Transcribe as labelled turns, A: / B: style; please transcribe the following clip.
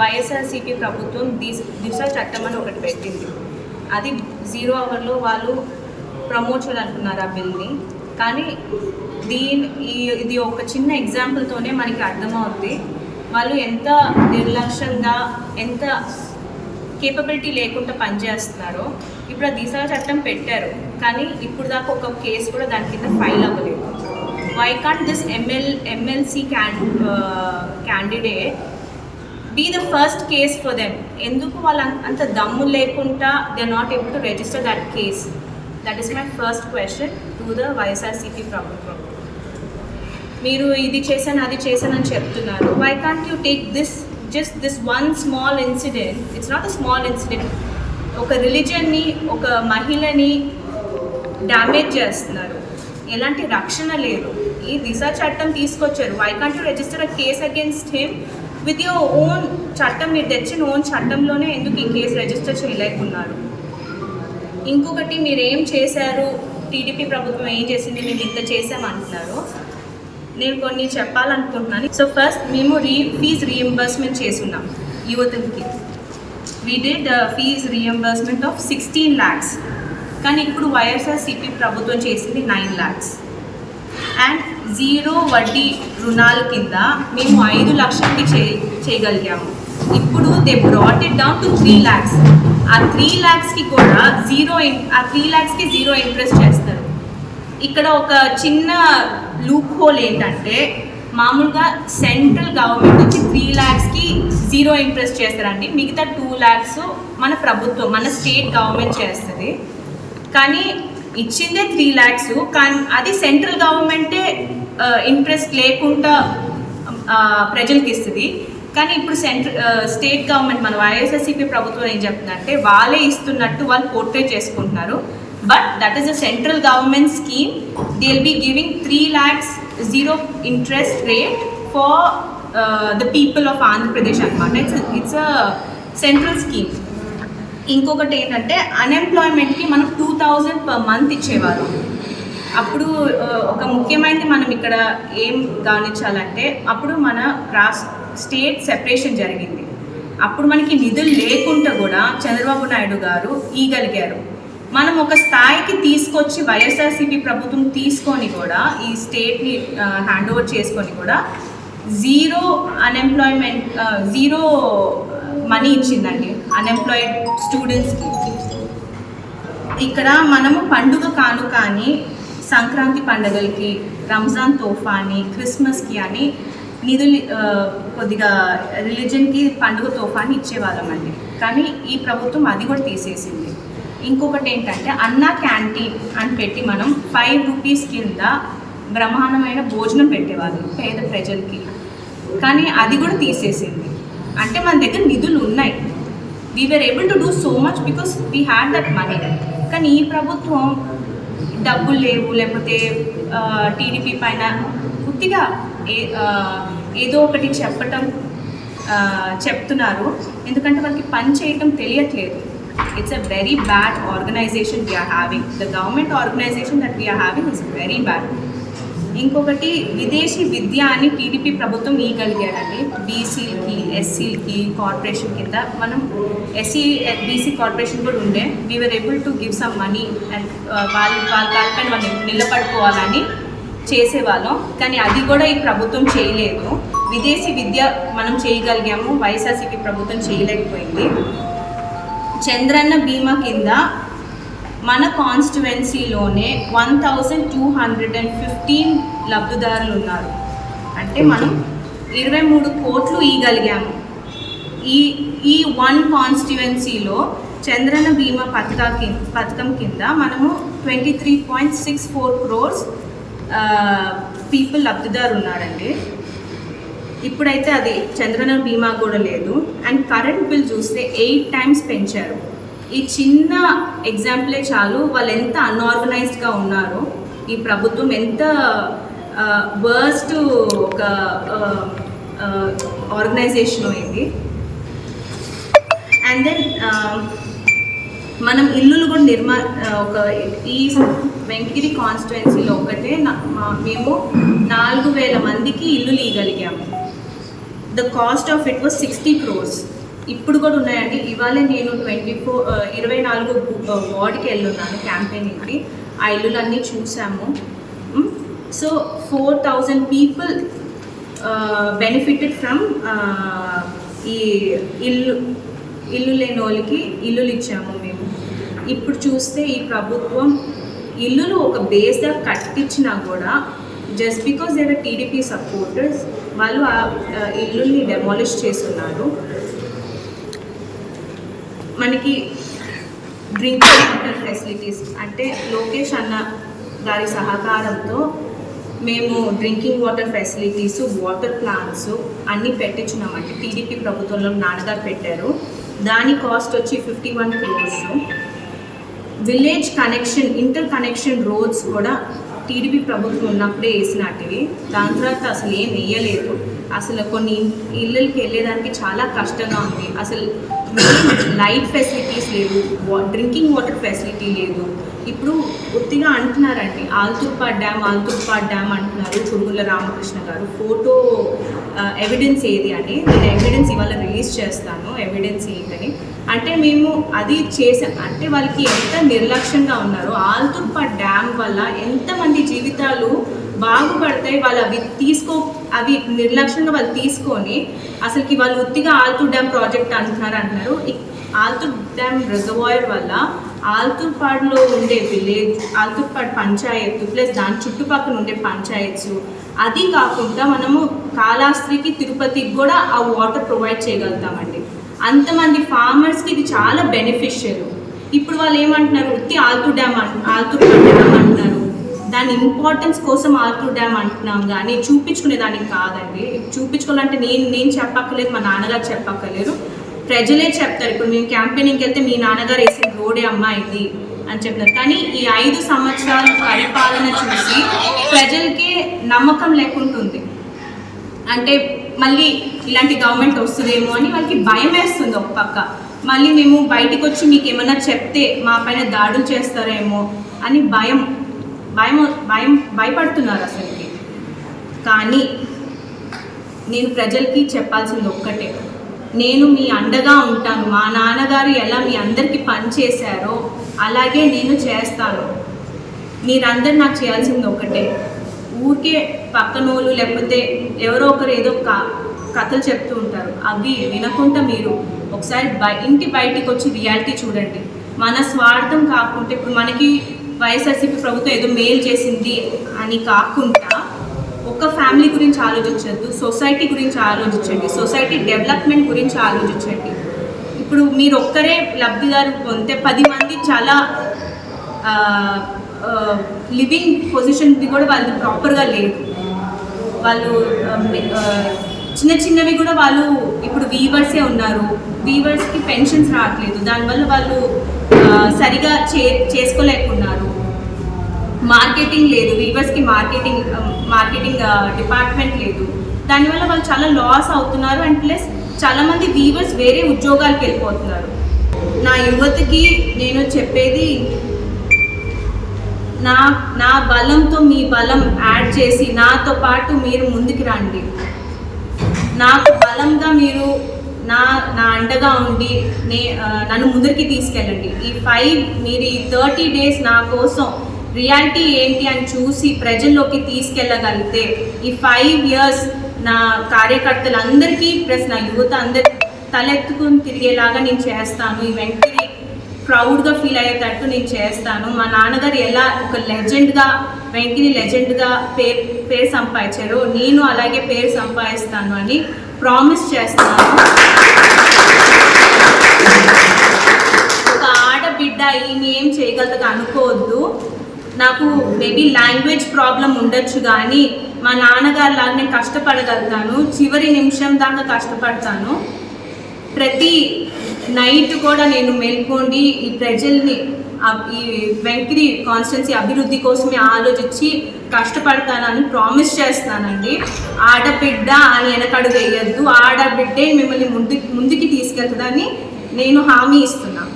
A: వైఎస్ఆర్సీపీ ప్రభుత్వం దిశ చట్టం అని ఒకటి పెట్టింది. అది జీరో అవర్లో వాళ్ళు ప్రమోట్ చేయాలనుకున్నారు ఆ బిల్ని. కానీ దీని ఈ ఇది ఒక చిన్న ఎగ్జాంపుల్తోనే మనకి అర్థమవుతుంది వాళ్ళు ఎంత నిర్లక్ష్యంగా ఎంత కేపబిలిటీ లేకుండా పనిచేస్తున్నారో ఇప్పుడు ఆ దిశ చట్టం పెట్టారు. కానీ ఇప్పుడు దాకా ఒక కేసు కూడా దాని కింద ఫైల్ అవ్వలేదు. Why can't this ML MLC can candidate be the first case for them ఎందుకు వాళ్ళ అంత దమ్ము లేకుండా they are not able to register that case that is my first question to the YSRCP ప్రభుత్వం మీరు ఇది చేశాను అది చేశానని చెప్తున్నారు. Why can't you take this just this one small incident it's not a small incident ఒక రిలీజన్ని ఒక మహిళని డ్యామేజ్ చేస్తున్నారు. ఎలాంటి రక్షణ లేదు. ఈ దిశ చట్టం తీసుకొచ్చారు. Why can't you register a case against him with your own చట్టం మీరు తెచ్చిన ఓన్ చట్టంలోనే ఎందుకు ఈ కేసు రిజిస్టర్ చేయలేకున్నారు? ఇంకొకటి మీరు ఏం చేశారు? టీడీపీ ప్రభుత్వం ఏం చేసింది? మేము ఇంత చేసామంటున్నారు నేను కొన్ని చెప్పాలనుకుంటున్నాను. సో ఫస్ట్ మేము రీ ఫీజ్ రీఎంబర్స్మెంట్ చేస్తున్నాం యువతకి we did fee reimbursement of sixteen lakhs కానీ ఇప్పుడు వైఎస్ఆర్సీపీ ప్రభుత్వం చేసింది నైన్ ల్యాక్స్ అండ్ జీరో వడ్డీ రుణాల కింద మేము ఐదు లక్షలకి చే చేయగలిగాము. ఇప్పుడు they brought it down to three lakhs ఆ త్రీ ల్యాక్స్కి కూడా జీరో ఇన్ ఆ త్రీ ల్యాక్స్కి జీరో ఇంట్రెస్ట్ చేస్తారు. ఇక్కడ ఒక చిన్న లూప్ హోల్ ఏంటంటే మామూలుగా సెంట్రల్ గవర్నమెంట్ వచ్చి త్రీ ల్యాక్స్కి జీరో ఇంట్రెస్ట్ చేస్తారండి. మిగతా టూ ల్యాక్స్ మన ప్రభుత్వం మన స్టేట్ గవర్నమెంట్ చేస్తుంది. కానీ ఇచ్చిందే త్రీ ల్యాక్స్ కానీ అది సెంట్రల్ గవర్నమెంటే ఇంట్రెస్ట్ లేకుండా ఆ, ప్రజలకి ఇస్తుంది. కానీ ఇప్పుడు సెంట్రల్ స్టేట్ గవర్నమెంట్ మన వైఎస్ఆర్సీపీ ప్రభుత్వం ఏం చెప్తుందంటే వాళ్ళే ఇస్తున్నట్టు వాళ్ళు పోర్ట్రే చేసుకుంటున్నారు. But that is a central government scheme they will be giving three lakhs zero interest rate for the people of Andhra Pradesh అనమాట it's it's a central scheme ఇంకొకటి ఏంటంటే అన్ఎంప్లాయ్మెంట్కి మనం టూ థౌజండ్ పర్ మంత్ ఇచ్చేవారు. అప్పుడు ఒక ముఖ్యమైనది మనం ఇక్కడ ఏం గమనించాలంటే అప్పుడు మన రాష్ట్ర స్టేట్ సెపరేషన్ జరిగింది. అప్పుడు మనకి నిధులు లేకుండా కూడా చంద్రబాబు నాయుడు గారు ఈగలిగారు. మనం ఒక స్థాయికి తీసుకొచ్చి వైఎస్ఆర్సీపీ ప్రభుత్వం తీసుకొని కూడా ఈ స్టేట్ని హ్యాండ్ ఓవర్ చేసుకొని కూడా జీరో అన్ఎంప్లాయ్మెంట్ జీరో మనీ ఇచ్చిందండి. అన్ఎంప్లాయిడ్ స్టూడెంట్స్కి ఇక్కడ మనము పండుగ కానుక అని సంక్రాంతి పండుగలకి రంజాన్ తోఫా అని క్రిస్మస్కి అని నిధులు కొద్దిగా రిలీజన్కి పండుగ తోఫా అని ఇచ్చేవాళ్ళం కానీ ఈ ప్రభుత్వం అది కూడా తీసేసింది. ఇంకొకటి ఏంటంటే అన్న క్యాంటీన్ అని పెట్టి మనం ఫైవ్ రూపీస్ కింద బ్రహ్మాండమైన భోజనం పెట్టేవాళ్ళం పేద ప్రజలకి. కానీ అది కూడా తీసేసింది. అంటే మన దగ్గర నిధులు ఉన్నాయి. We were able to do so much because we had that money కానీ ఈ ప్రభుత్వం డబ్బులు లేవు లేకపోతే టీడీపీ పైన పూర్తిగా ఏదో ఒకటి చెప్పటం చెప్తున్నారు. ఎందుకంటే వాళ్ళకి పని చేయటం తెలియట్లేదు. It's a very bad organisation we are having the government organisation that we are having is very bad ఇంకొకటి విదేశీ విద్య అని టీడీపీ ప్రభుత్వం ఇవ్వగలిగారండి బీసీలకి ఎస్సీకి కార్పొరేషన్ కింద. మనం ఎస్సీ బీసీ కార్పొరేషన్ కూడా ఉండే. We are able to give some money and వాళ్ళ వాళ్ళ కాళ్ళపైన మనం నిలబడుకోవాలని చేసేవాళ్ళం. కానీ అది కూడా ఈ ప్రభుత్వం చేయలేదు. విదేశీ విద్య మనం చేయగలిగాము. వైఎస్ఆర్సీపీ ప్రభుత్వం చేయలేకపోయింది. చంద్రన్న బీమా కింద మన కాన్స్టిట్యువెన్సీలోనే one thousand two hundred and fifteen లబ్ధిదారులు ఉన్నారు. అంటే మనం ఇరవై మూడు కోట్లు ఇవ్వగలిగాము ఈ ఈ వన్ కాన్స్టిట్యువెన్సీలో చంద్రన బీమా పథకా కింద పథకం కింద మనము twenty three point six four crores people లబ్ధిదారు ఉన్నారండి. ఇప్పుడైతే అది చంద్రన బీమా కూడా లేదు. అండ్ కరెంట్ బిల్ చూస్తే ఎయిట్ టైమ్స్ పెంచారు. ఈ చిన్న ఎగ్జాంపులే చాలు. వాళ్ళు ఎంత అన్ఆర్గనైజ్డ్గా ఉన్నారో ఈ ప్రభుత్వం ఎంత వర్స్ట్ ఒక ఆర్గనైజేషన్ ఇది అండ్ దెన్ మనం ఇల్లులు కూడా నిర్మా ఒక ఈ వెంకగిరి కాన్స్టిట్యున్సీలో ఒకటే మేము నాలుగు వేల మందికి ఇల్లులు ఇవ్వగలిగాము the cost of it was sixty crores ఇప్పుడు కూడా ఉన్నాయండి. ఇవాళ నేను ట్వంటీ ఫోర్ ఇరవై నాలుగు వార్డ్కి వెళ్ళున్నాను క్యాంపెయినింగ్కి ఆ ఇల్లులన్నీ చూసాము. So four thousand people benefited from ఈ ఇల్లు ఇల్లు లేని వాళ్ళకి ఇల్లులు ఇచ్చాము మేము. ఇప్పుడు చూస్తే ఈ ప్రభుత్వం ఇల్లులు ఒక బేస్గా కట్టించినా కూడా just because there TDP supporters వాళ్ళు ఆ ఇల్లుల్ని డెమాలిష్ చేస్తున్నారు. మనకి డ్రింకింగ్ వాటర్ ఫెసిలిటీస్ అంటే లోకేష్ అన్న గారి సహకారంతో మేము drinking water facilities water plants అన్నీ పెట్టించున్నామండి. టీడీపీ ప్రభుత్వంలో నాన్నగారు పెట్టారు. దాని కాస్ట్ వచ్చి fifty one crores village connection inter connection roads కూడా టీడీపీ ప్రభుత్వం ఉన్నప్పుడే వేసినట్టువి. దాని తర్వాత అసలు ఏం వేయలేదు. అసలు కొన్ని ఇళ్ళకి వెళ్ళేదానికి చాలా కష్టంగా ఉంది. అసలు లైట్ ఫెసిలిటీస్ లేవు డ్రింకింగ్ వాటర్ ఫెసిలిటీ లేదు. ఇప్పుడు ఉత్తిగా అంటున్నారండి ఆల్తూర్పాడ్ డ్యామ్ ఆల్తూర్పాడ్ డ్యామ్ అంటున్నారు చురుగుల రామకృష్ణ గారు. ఫోటో ఎవిడెన్స్ ఏది అని నేను ఎవిడెన్స్ ఇవాళ రిలీజ్ చేస్తాను ఎవిడెన్స్ ఏంటని. అంటే మేము అది చేసాం అంటే వాళ్ళకి ఎంత నిర్లక్ష్యంగా ఉన్నారో ఆల్తూర్పాడ్ డ్యామ్ వల్ల ఎంతమంది జీవితాలు బాగుపడతాయి వాళ్ళు అవి తీసుకో అవి నిర్లక్ష్యంగా వాళ్ళు తీసుకొని అసలుకి వాళ్ళు ఉత్తిగా ఆల్తూర్ డ్యామ్ ప్రాజెక్ట్ అంటున్నారు అంటున్నారు. ఈ ఆల్తూర్ డ్యామ్ రిజర్వాయర్ వల్ల ఆల్తూర్పాడులో ఉండే విలేజ్ ఆల్తూర్పాడు పంచాయత్ ప్లస్ దాని చుట్టుపక్కల ఉండే పంచాయత్స్ అది కాకుండా మనము కాళాస్త్రికి తిరుపతికి కూడా ఆ వాటర్ ప్రొవైడ్ చేయగలుగుతామండి. అంతమంది ఫార్మర్స్కి ఇది చాలా బెనిఫిషియల్. ఇప్పుడు వాళ్ళు ఏమంటున్నారు ఉత్తి ఆల్తూర్ డ్యామ్ అంట ఆల్తూర్ డ్యామ్ అంటున్నారు. దాని ఇంపార్టెన్స్ కోసం ఆర్కూర్ డ్యామ్ అంటున్నాం కానీ చూపించుకునే దానికి కాదండి. చూపించుకోవాలంటే నేను నేను చెప్పక్కర్లేదు మా నాన్నగారు చెప్పక్కర్లేదు. ప్రజలే చెప్తారు. ఇప్పుడు మేము క్యాంపెయినింగ్కి వెళ్తే మీ నాన్నగారు వేసిన రోడే అమ్మా ఇది అని చెప్తారు కానీ ఈ ఐదు సంవత్సరాల పరిపాలన చూసి ప్రజలకి నమ్మకం లేకుంటుంది అంటే మళ్ళీ ఇలాంటి గవర్నమెంట్ వస్తుందేమో అని వాళ్ళకి భయం వేస్తుంది ఒక పక్క. మళ్ళీ మేము బయటికి వచ్చి మీకు ఏమైనా చెప్తే మా పైన దాడులు చేస్తారేమో అని భయం. భయం భయం భయపడుతున్నారు అసలుకి. కానీ నేను ప్రజలకి చెప్పాల్సింది ఒక్కటే. నేను మీ అండగా ఉంటాను. మా నాన్నగారు ఎలా మీ అందరికీ పనిచేశారో అలాగే నేను చేస్తాను. మీరందరు నాకు చేయాల్సింది ఒకటే ఊరికే పక్కనోళ్ళు లేకపోతే ఎవరో ఒకరు ఏదో ఒక కథలు చెప్తూ ఉంటారు. అవి వినకుండా మీరు ఒకసారి బయ ఇంటి బయటికి వచ్చి రియాలిటీ చూడండి. మన స్వార్థం కాకుండా ఇప్పుడు మనకి వైఎస్ఆర్సీపీ ప్రభుత్వం ఏదో మేలు చేసింది అని కాకుండా ఒక ఫ్యామిలీ గురించి ఆలోచించద్దు సొసైటీ గురించి ఆలోచించండి సొసైటీ డెవలప్మెంట్ గురించి ఆలోచించండి. ఇప్పుడు మీరు ఒక్కరే లబ్ధిదారు పొందితే పది మంది చాలా లివింగ్ పొజిషన్ది కూడా వాళ్ళు ప్రాపర్గా లేదు. వాళ్ళు చిన్న చిన్నవి కూడా వాళ్ళు ఇప్పుడు వీవర్సే ఉన్నారు. వీవర్స్కి పెన్షన్స్ రావట్లేదు. దానివల్ల వాళ్ళు సరిగా చే చేసుకోలేకున్నారు. మార్కెటింగ్ లేదు వీవర్స్కి మార్కెటింగ్ మార్కెటింగ్ డిపార్ట్మెంట్ లేదు. దానివల్ల వాళ్ళు చాలా లాస్ అవుతున్నారు అండ్ ప్లస్ చాలామంది వీవర్స్ వేరే ఉద్యోగాలకు వెళ్ళిపోతున్నారు. నా యువతకి నేను చెప్పేది నా నా బలంతో మీ బలం యాడ్ చేసి నాతో పాటు మీరు ముందుకు రండి. నాకు బలంగా మీరు నా నా అండగా ఉండి నే నన్ను ముందరికి తీసుకెళ్ళండి. ఈ ఫైవ్ మీరు ఈ థర్టీ డేస్ నా కోసం రియాలిటీ ఏంటి అని చూసి ప్రజల్లోకి తీసుకెళ్ళగలిగితే ఈ ఫైవ్ ఇయర్స్ నా కార్యకర్తలందరికీ ప్లస్ నా యువత అందరి తలెత్తుకుని తిరిగేలాగా నేను చేస్తాను. ఈ వెంటనే ప్రౌడ్గా ఫీల్ అయ్యేటట్టు నేను చేస్తాను. మా నాన్నగారు ఎలా ఒక లెజెండ్గా వెంకిని లెజెండ్గా పేరు పేరు సంపాదించారో నేను అలాగే పేరు సంపాదిస్తాను అని ప్రామిస్ చేస్తాను. ఒక ఆడబిడ్డ ఈయన ఏం చేయగలదు అనుకోవద్దు. నాకు మేబీ లాంగ్వేజ్ ప్రాబ్లం ఉండొచ్చు కానీ మా నాన్నగారు లాగా నేను కష్టపడగలుగుతాను. చివరి నిమిషం దాకా కష్టపడతాను. ప్రతి నైట్ కూడా నేను మేల్కొండి ఈ ప్రజల్ని ఈ వెంకటి కాన్స్టెన్సీ అభివృద్ధి కోసమే ఆలోచించి కష్టపడతానని ప్రామిస్ చేస్తానండి. ఆడబిడ్డ అని వెనకడు వేయద్దు. ఆడబిడ్డే మిమ్మల్ని ముందు ముందుకి తీసుకెళ్తుందని నేను హామీ ఇస్తున్నాను